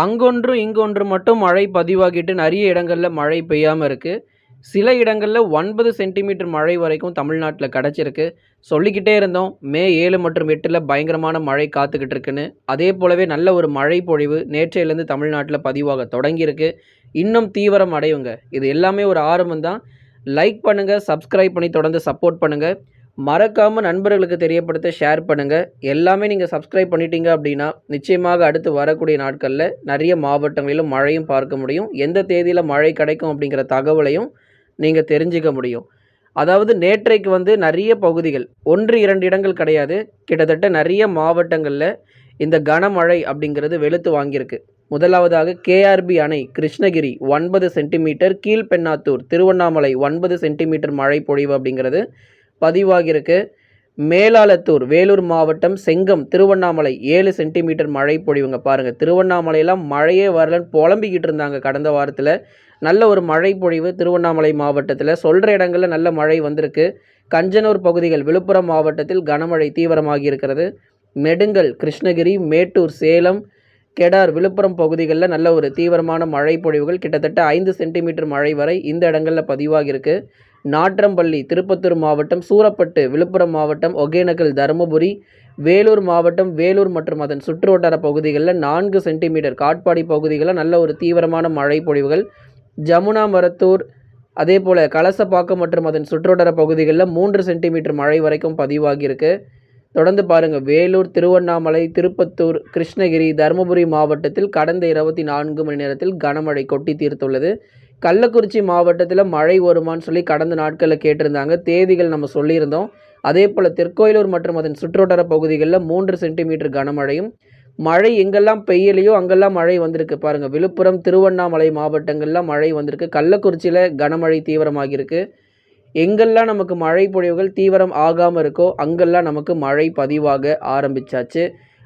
அங்கொன்று இங்கொன்று மட்டும் மழை பதிவாகிட்டு நிறைய இடங்களில் மழை பெய்யாமல் இருக்குது சில இடங்களில் ஒன்பது சென்டிமீட்டர் மழை வரைக்கும் தமிழ்நாட்டில் கிடச்சிருக்கு. சொல்லிக்கிட்டே இருந்தோம் மே ஏழு மற்றும் எட்டில் பயங்கரமான மழை காத்துக்கிட்டு இருக்குன்னு. அதே போலவே நல்ல ஒரு மழை பொழிவு நேற்றையிலேருந்து தமிழ்நாட்டில் பதிவாக தொடங்கியிருக்கு. இன்னும் தீவிரம் அடையுங்க. இது எல்லாமே ஒரு ஆரம்பம் தான். லைக் பண்ணுங்கள் சப்ஸ்கிரைப் பண்ணி தொடர்ந்து சப்போர்ட் பண்ணுங்கள் மறக்காமல் நண்பர்களுக்கு தெரியப்படுத்த ஷேர் பண்ணுங்கள் எல்லாமே நீங்கள் சப்ஸ்கிரைப் பண்ணிட்டீங்க அப்படின்னா நிச்சயமாக அடுத்து வரக்கூடிய நாட்களில் நிறைய மாவட்டங்களிலும் மழையும் பார்க்க முடியும். எந்த தேதியில் மழை கிடைக்கும் அப்படிங்கிற தகவலையும் நீங்கள் தெரிஞ்சுக்க முடியும். அதாவது நேற்றைக்கு வந்து நிறைய பகுதிகள் ஒன்று இரண்டு இடங்கள் கிடையாது. கிட்டத்தட்ட நிறைய மாவட்டங்களில் இந்த கனமழை அப்படிங்கிறது வெளுத்து வாங்கியிருக்கு. முதலாவதாக கேஆர்பி அணை கிருஷ்ணகிரி ஒன்பது சென்டிமீட்டர் கீழ்பெண்ணாத்தூர் திருவண்ணாமலை ஒன்பது சென்டிமீட்டர் மழை பொழிவு அப்படிங்கிறது பதிவாகியிருக்கு. மேலாளத்தூர் வேலூர் மாவட்டம் செங்கம் திருவண்ணாமலை ஏழு சென்டிமீட்டர் மழை பொழிவுங்க பாருங்கள் திருவண்ணாமலையெல்லாம் மழையே வரலன்னு புலம்பிக்கிட்டு இருந்தாங்க கடந்த வாரத்தில். நல்ல ஒரு மழை பொழிவு திருவண்ணாமலை மாவட்டத்தில். சொல்கிற இடங்களில் நல்ல மழை வந்திருக்கு. கஞ்சனூர் பகுதிகள் விழுப்புரம் மாவட்டத்தில் கனமழை தீவிரமாகி இருக்கிறது. நெடுங்கல் கிருஷ்ணகிரி மேட்டூர் சேலம் கெடார் விழுப்புரம் பகுதிகளில் நல்ல ஒரு தீவிரமான மழை பொழிவுகள் கிட்டத்தட்ட ஐந்து சென்டிமீட்டர் மழை வரை இந்த இடங்களில் பதிவாகியிருக்கு. நாற்றம்பள்ளி திருப்பத்தூர் மாவட்டம் சூரப்பட்டு விழுப்புரம் மாவட்டம் ஒகேனக்கல் தருமபுரி வேலூர் மாவட்டம் வேலூர் மற்றும் அதன் சுற்றுவட்டார பகுதிகளில் நான்கு சென்டிமீட்டர் காட்பாடி பகுதிகளில் நல்ல ஒரு தீவிரமான மழை பொழிவுகள். ஜமுனா மரத்தூர் அதே போல் கலசப்பாக்கம் மற்றும் அதன் சுற்றுவட்டார பகுதிகளில் மூன்று சென்டிமீட்டர் மழை வரைக்கும் பதிவாகியிருக்கு. தொடர்ந்து பாருங்கள் வேலூர் திருவண்ணாமலை திருப்பத்தூர் கிருஷ்ணகிரி தருமபுரி மாவட்டத்தில் கடந்த இருபத்தி நான்கு மணி நேரத்தில் கனமழை கொட்டி தீர்த்துள்ளது. கள்ளக்குறிச்சி மாவட்டத்தில் மழை வருமான்னு சொல்லி கடந்த நாட்களில் கேட்டிருந்தாங்க. தேதிகள் நம்ம சொல்லியிருந்தோம். அதே போல் தெற்கோயிலூர் மற்றும் அதன் சுற்றுவட்டார பகுதிகளில் மூன்று சென்டிமீட்டர் கனமழையும் மழை எங்கெல்லாம் பெய்யலையோ அங்கெல்லாம் மழை வந்திருக்கு. பாருங்கள் விழுப்புரம் திருவண்ணாமலை மாவட்டங்கள்லாம் மழை வந்திருக்கு. கள்ளக்குறிச்சியில் கனமழை தீவிரமாகியிருக்கு. எங்கெல்லாம் நமக்கு மழை பொழிவுகள் தீவிரம் ஆகாமல் இருக்கோ அங்கெல்லாம் நமக்கு மழை பதிவாக ஆரம்பிச்சாச்சு.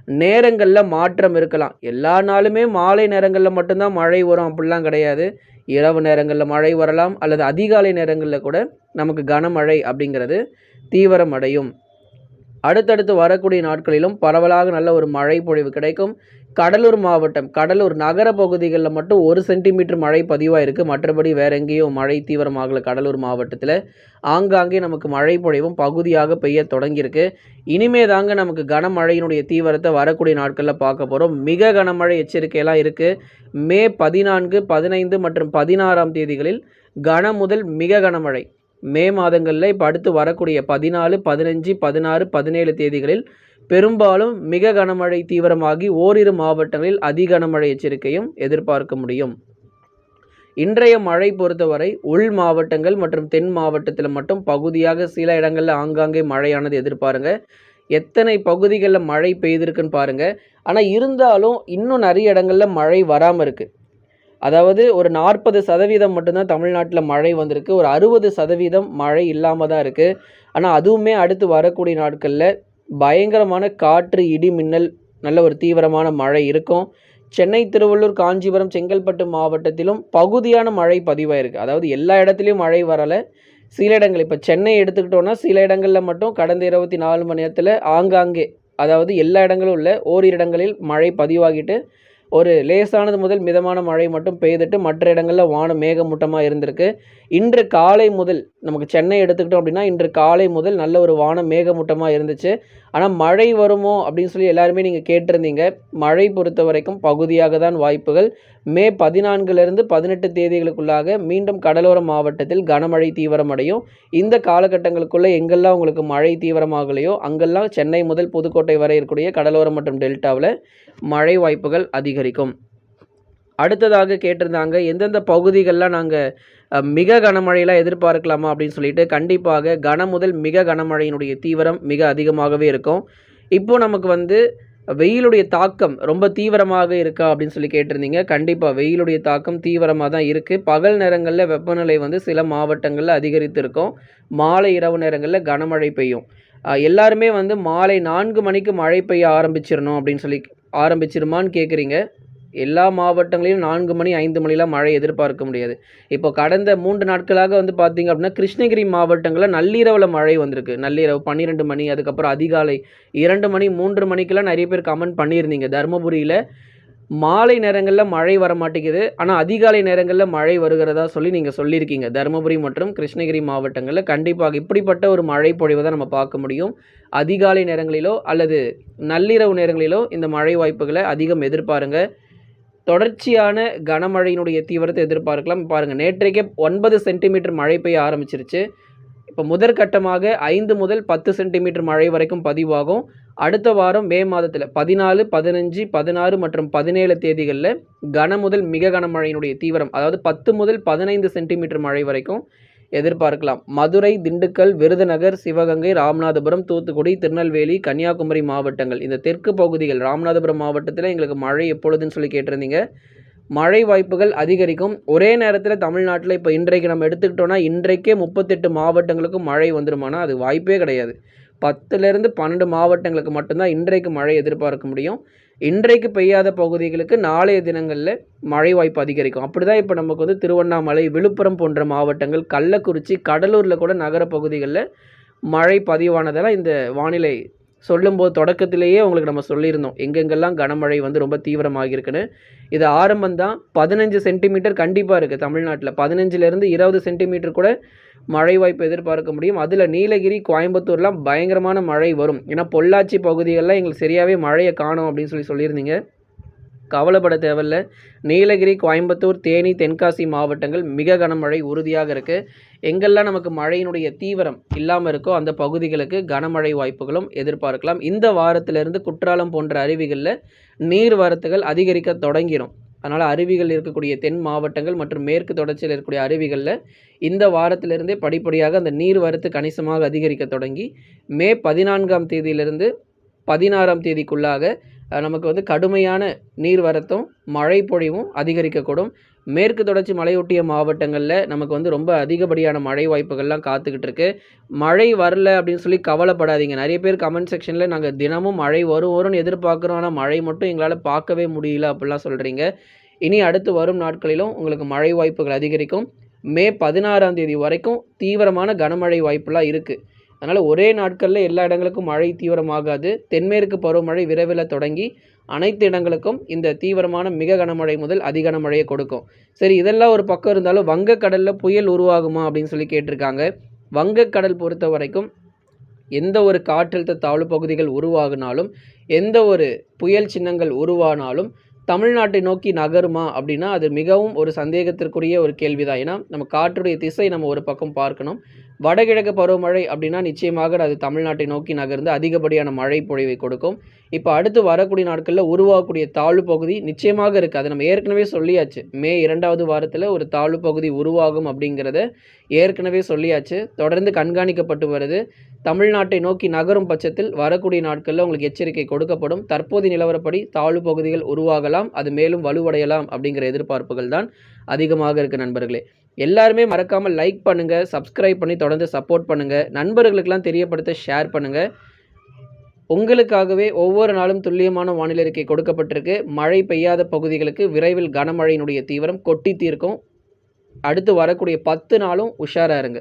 நேரங்களில் மாற்றம் இருக்கலாம். எல்லா நாளுமே மாலை நேரங்களில் மட்டும்தான் மழை வரும். அப்படிலாம் கிடையாது. இரவு நேரங்களில் மழை வரலாம் அல்லது அதிகாலை நேரங்களில் கூட நமக்கு கனமழை அப்படிங்கிறது தீவிரம் அடையும். அடுத்தடுத்து வரக்கூடிய நாட்களிலும் பரவலாக நல்ல ஒரு மழை பொழிவு கிடைக்கும். கடலூர் மாவட்டம். கடலூர் நகர பகுதிகளில் மட்டும் ஒரு சென்டிமீட்டர் மழை பதிவாயிருக்கு. மற்றபடி வேற எங்கேயும் மழை தீவிரமாகல கடலூர் மாவட்டத்தில். ஆங்காங்கே நமக்கு மழை பொழிவும் பகுதியாக பெய்ய தொடங்கியிருக்கு. இனிமே தாங்க நமக்கு கனமழையினுடைய தீவிரத்தை வரக்கூடிய நாட்களில் பார்க்க போகிறோம் மிக கனமழை எச்சரிக்கையெல்லாம் இருக்குது மே பதினான்கு பதினைந்து மற்றும் பதினாறாம் தேதிகளில் கன முதல் மிக கனமழை. மே மாதங்களில் இப்போ அடுத்து வரக்கூடிய பதினாலு பதினஞ்சு பதினாறு பதினேழு தேதிகளில் பெரும்பாலும் மிக கனமழை தீவிரமாகி ஓரிரு மாவட்டங்களில் அதி கனமழை எச்சரிக்கையும் எதிர்பார்க்க முடியும். இன்றைய மழை பொறுத்தவரை உள் மாவட்டங்கள் மற்றும் தென் மாவட்டத்தில் மட்டும் பகுதியாக சில இடங்களில் ஆங்காங்கே மழையானது எதிர்பாருங்க. எத்தனை பகுதிகளில் மழை பெய்திருக்குன்னு பாருங்கள் ஆனால் இருந்தாலும் இன்னும் நிறைய இடங்களில் மழை வராமல் இருக்குது அதாவது ஒரு நாற்பது சதவீதம் மட்டும்தான் தமிழ்நாட்டில் மழை வந்திருக்கு. ஒரு அறுபது சதவீதம் மழை இல்லாமல் தான் இருக்குது ஆனால் அதுவுமே அடுத்து வரக்கூடிய நாட்களில் பயங்கரமான காற்று இடி மின்னல் நல்ல ஒரு தீவிரமான மழை இருக்கும். சென்னை திருவள்ளூர் காஞ்சிபுரம் செங்கல்பட்டு மாவட்டத்திலும் பகுதியான மழை பதிவாயிருக்கு. அதாவது எல்லா இடத்துலையும் மழை வரலை. சில இடங்கள் இப்போ சென்னை எடுத்துக்கிட்டோன்னா சில இடங்களில் மட்டும் கடந்த இருபத்தி நாலு மணி நேரத்தில் ஆங்காங்கே அதாவது எல்லா இடங்களும் உள்ள ஓரிரு இடங்களில் மழை பதிவாகிட்டு ஒரு லேசானது முதல் மிதமான மழை மட்டும் பெய்துட்டு மற்ற இடங்களில் வானம் மேகமூட்டமாக இருந்திருக்கு. இன்று காலை முதல் நமக்கு சென்னை எடுத்துக்கிட்டோம் அப்படின்னா இன்று காலை முதல் நல்ல ஒரு வானம் மேகமூட்டமாக இருந்துச்சு. ஆனால் மழை வருமோ அப்படின்னு சொல்லி எல்லாருமே நீங்கள் கேட்டிருந்தீங்க. மழை பொறுத்த வரைக்கும் பகுதியாக தான் வாய்ப்புகள். மே பதினான்குலேருந்து பதினெட்டு தேதிகளுக்குள்ளாக மீண்டும் கடலோர மாவட்டத்தில் கனமழை தீவிரமடையும். இந்த காலகட்டங்களுக்குள்ளே எங்கெல்லாம் உங்களுக்கு மழை தீவிரமாகலையோ அங்கெல்லாம் சென்னை முதல் புதுக்கோட்டை வரை இருக்கக்கூடிய கடலோரம் மற்றும் டெல்டாவில் மழை வாய்ப்புகள் அதிகரிக்கும். அடுத்ததாக கேட்டிருந்தாங்க எந்தெந்த பகுதிகளில் நாங்கள் மிக கனமழையெல்லாம் எதிர்பார்க்கலாமா அப்படின்னு சொல்லிட்டு கண்டிப்பாக கன முதல் மிக கனமழையினுடைய தீவிரம் மிக அதிகமாகவே இருக்கும். இப்போது நமக்கு வந்து வெயிலுடைய தாக்கம் ரொம்ப தீவிரமாக இருக்கா அப்படின்னு சொல்லி கேட்டிருந்தீங்க. கண்டிப்பாக வெயிலுடைய தாக்கம் தீவிரமாக தான் இருக்குது பகல் நேரங்களில் வெப்பநிலை வந்து சில மாவட்டங்களில் அதிகரித்து இருக்கும் மாலை இரவு நேரங்களில் கனமழை பெய்யும். எல்லாருமே வந்து மாலை நான்கு மணிக்கு மழை பெய்ய ஆரம்பிச்சிடணும் அப்படின்னு சொல்லி ஆரம்பிச்சிருமான்னு கேட்குறீங்க எல்லா மாவட்டங்களிலும் நான்கு மணி ஐந்து மணிலாம் மழை எதிர்பார்க்க முடியாது. இப்போ கடந்த மூன்று நாட்களாக வந்து பார்த்திங்க அப்படின்னா கிருஷ்ணகிரி மாவட்டங்களில் நள்ளிரவில் மழை வந்திருக்கு. நள்ளிரவு பன்னிரெண்டு மணி அதுக்கப்புறம் அதிகாலை இரண்டு மணி மூன்று மணிக்கெல்லாம் நிறைய பேர் கமெண்ட் பண்ணியிருந்தீங்க. தருமபுரியில் மாலை நேரங்களில் மழை வர மாட்டேங்குது. ஆனால் அதிகாலை நேரங்களில் மழை வருகிறதா சொல்லி நீங்கள் சொல்லியிருக்கீங்க. தருமபுரி மற்றும் கிருஷ்ணகிரி மாவட்டங்களில் கண்டிப்பாக இப்படிப்பட்ட ஒரு மழை பொழிவை தான் நம்ம பார்க்க முடியும். அதிகாலை நேரங்களிலோ அல்லது நள்ளிரவு நேரங்களிலோ இந்த மழை வாய்ப்புகளை அதிகம் எதிர்பாருங்கள் தொடர்ச்சியான கனமழையினுடைய தீவிரத்தை எதிர்பார்க்கலாம். பாருங்கள் நேற்றைக்கே ஒன்பது சென்டிமீட்டர் மழை பெய்ய ஆரம்பிச்சிருச்சு. இப்போ முதற்கட்டமாக ஐந்து முதல் பத்து சென்டிமீட்டர் மழை வரைக்கும் பதிவாகும். அடுத்த வாரம் மே மாதத்தில் பதினாலு பதினஞ்சு பதினாறு மற்றும் பதினேழு தேதிகளில் கன முதல் மிக கனமழையினுடைய தீவிரம் அதாவது பத்து முதல் பதினைந்து சென்டிமீட்டர் மழை வரைக்கும் எதிர்பார்க்கலாம். மதுரை திண்டுக்கல் விருதுநகர் சிவகங்கை ராமநாதபுரம் தூத்துக்குடி திருநெல்வேலி கன்னியாகுமரி மாவட்டங்கள். இந்த தெற்கு பகுதிகள் ராமநாதபுரம் மாவட்டத்தில் எங்களுக்கு மழை எப்பொழுதுன்னு சொல்லி கேட்டிருந்தீங்க. மழை வாய்ப்புகள் அதிகரிக்கும். ஒரே நேரத்தில் தமிழ்நாட்டில் இப்போ இன்றைக்கு நம்ம எடுத்துக்கிட்டோன்னா இன்றைக்கே முப்பத்தெட்டு மாவட்டங்களுக்கும் மழை வந்துருமானா அது வாய்ப்பே கிடையாது. பத்துலேருந்து பன்னெண்டு மாவட்டங்களுக்கு மட்டும்தான் இன்றைக்கு மழை எதிர்பார்க்க முடியும். இன்றைக்கு பெய்யாத பகுதிகளுக்கு நாளைய தினங்களில் மழை வாய்ப்பு அதிகரிக்கும். அப்படி தான் இப்போ நமக்கு வந்து திருவண்ணாமலை விழுப்புரம் போன்ற மாவட்டங்கள் கள்ளக்குறிச்சி கடலூரில் கூட நகர பகுதிகளில் மழை பதிவானதெல்லாம் இந்த வானிலை சொல்லும்போது தொடக்கத்திலேயே உங்களுக்கு நம்ம சொல்லியிருந்தோம். எங்கெங்கெல்லாம் கனமழை வந்து ரொம்ப தீவிரமாக இருக்குன்னு இது ஆரம்பம் தான் பதினஞ்சு சென்டிமீட்டர் கண்டிப்பாக இருக்குது தமிழ்நாட்டில். பதினஞ்சுலேருந்து இருபது சென்டிமீட்டர் கூட மழை வாய்ப்பு எதிர்பார்க்க முடியும். அதில் நீலகிரி கோயம்புத்தூர்லாம் பயங்கரமான மழை வரும். ஏன்னா பொள்ளாச்சி பகுதிகளெலாம் எங்களுக்கு சரியாகவே மழையை காணும் அப்படின்னு சொல்லி சொல்லியிருந்தீங்க. கவலைப்பட தேவையில்ல. நீலகிரி கோயம்புத்தூர் தேனி தென்காசி மாவட்டங்கள் மிக கனமழை உறுதியாக இருக்குது எங்கெல்லாம் நமக்கு மழையினுடைய தீவிரம் இல்லாமல் இருக்கோ அந்த பகுதிகளுக்கு கனமழை வாய்ப்புகளும் எதிர்பார்க்கலாம். இந்த வாரத்திலிருந்து குற்றாலம் போன்ற அருவிகளில் நீர் வரத்துகள் அதிகரிக்க தொடங்கிடும் அதனால் அருவிகள் இருக்கக்கூடிய தென் மாவட்டங்கள் மற்றும் மேற்கு தொடர்ச்சியில் இருக்கக்கூடிய அருவிகளில் இந்த வாரத்திலிருந்தே படிப்படியாக அந்த நீர் வரத்து கணிசமாக அதிகரிக்க தொடங்கி மே பதினான்காம் தேதியிலிருந்து பதினாறாம் தேதிக்குள்ளாக நமக்கு வந்து கடுமையான நீர் வரத்தும் மழை பொழிவும் அதிகரிக்கக்கூடும். மேற்கு தொடர்ச்சி மலையொட்டிய மாவட்டங்களில் நமக்கு வந்து ரொம்ப அதிகப்படியான மழை வாய்ப்புகள்லாம் காத்துக்கிட்டு இருக்கு. மழை வரல அப்படின்னு சொல்லி கவலைப்படாதீங்க. நிறைய பேர் கமெண்ட் செக்ஷனில் நாங்கள் தினமும் மழை வரும் வரும்னு எதிர்பார்க்குறோம். ஆனால் மழை மட்டும் எங்களால் பார்க்கவே முடியல அப்படிலாம் சொல்கிறீங்க இனி அடுத்து வரும் நாட்களிலும் உங்களுக்கு மழை வாய்ப்புகள் அதிகரிக்கும். மே பதினாறாம் தேதி வரைக்கும் தீவிரமான கனமழை வாய்ப்புலாம் இருக்குது அதனால் ஒரே நாட்களில் எல்லா இடங்களுக்கும் மழை தீவிரமாகாது. தென்மேற்கு பருவமழை விரைவில் தொடங்கி அனைத்து இடங்களுக்கும் இந்த தீவிரமான மிக கனமழை முதல் அதி கனமழையை கொடுக்கும். சரி இதெல்லாம் ஒரு பக்கம் இருந்தாலும் வங்கக்கடலில் புயல் உருவாகுமா அப்படின்னு சொல்லி கேட்டிருக்காங்க. வங்கக்கடல் பொறுத்த வரைக்கும் எந்த ஒரு காற்றழுத்த தாழ்வு பகுதிகள் உருவாகினாலும் எந்த ஒரு புயல் சின்னங்கள் உருவானாலும் தமிழ்நாட்டை நோக்கி நகருமா அப்படின்னா அது மிகவும் ஒரு சந்தேகத்திற்குரிய ஒரு கேள்வி தான் ஏன்னா நம்ம காற்றுடைய திசை நம்ம ஒரு பக்கம் பார்க்கணும். வடகிழக்கு பருவமழை அப்படின்னா நிச்சயமாக அது தமிழ்நாட்டை நோக்கி நகர்ந்து அதிகப்படியான மழை பொழிவை கொடுக்கும். இப்போ அடுத்து வரக்கூடிய நாட்களில் உருவாகக்கூடிய தாழ்வு பகுதி நிச்சயமாக இருக்குது அது நம்ம ஏற்கனவே சொல்லியாச்சு. மே இரண்டாவது வாரத்தில் ஒரு தாழ்வு பகுதி உருவாகும் அப்படிங்கிறத ஏற்கனவே சொல்லியாச்சு. தொடர்ந்து கண்காணிக்கப்பட்டு வருது. தமிழ்நாட்டை நோக்கி நகரும் பட்சத்தில் வரக்கூடிய நாட்களில் உங்களுக்கு எச்சரிக்கை கொடுக்கப்படும். தற்போதைய நிலவரப்படி தாழ்வு பகுதிகள் உருவாகலாம். அது மேலும் வலுவடையலாம் அப்படிங்கிற எதிர்பார்ப்புகள் தான் அதிகமாக இருக்குது நண்பர்களே. எல்லாருமே மறக்காமல் லைக் பண்ணுங்கள் சப்ஸ்கிரைப் பண்ணி தொடர்ந்து சப்போர்ட் பண்ணுங்கள் நண்பர்களுக்கெல்லாம் தெரியப்படுத்த ஷேர் பண்ணுங்கள் உங்களுக்காகவே ஒவ்வொரு நாளும் துல்லியமான வானிலை அறிக்கை கொடுக்கப்பட்டிருக்கு. மழை பெய்யாத பகுதிகளுக்கு விரைவில் கனமழையினுடைய தீவிரம் கொட்டி தீர்க்கும். அடுத்து வரக்கூடிய பத்து நாளும் உஷாராக இருங்க.